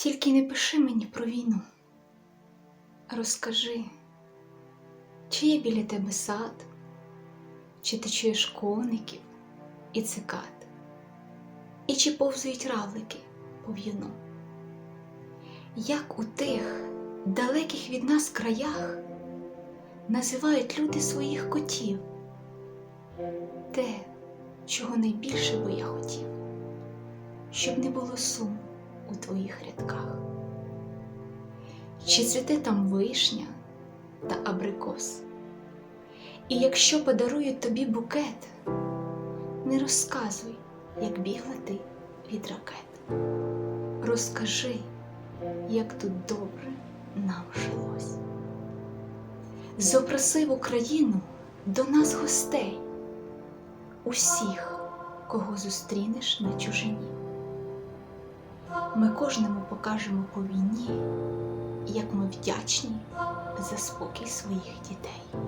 Тільки не пиши мені про війну. Розкажи, чи є біля тебе сад, чи ти чуєш коників і цикад, і чи повзують равлики по в'юну? Як у тих далеких від нас краях називають люди своїх котів? Те, чого найбільше би я хотів, щоб не було суму у твоїх рядках. Чи цвіте там вишня та абрикос? І якщо подарують тобі букет, не розказуй, як бігла ти від ракет. Розкажи, як тут добре нам жилось. Запроси в Україну до нас гостей, усіх, кого зустрінеш на чужині. Ми кожному покажемо по війні, як ми вдячні за спокій своїх дітей.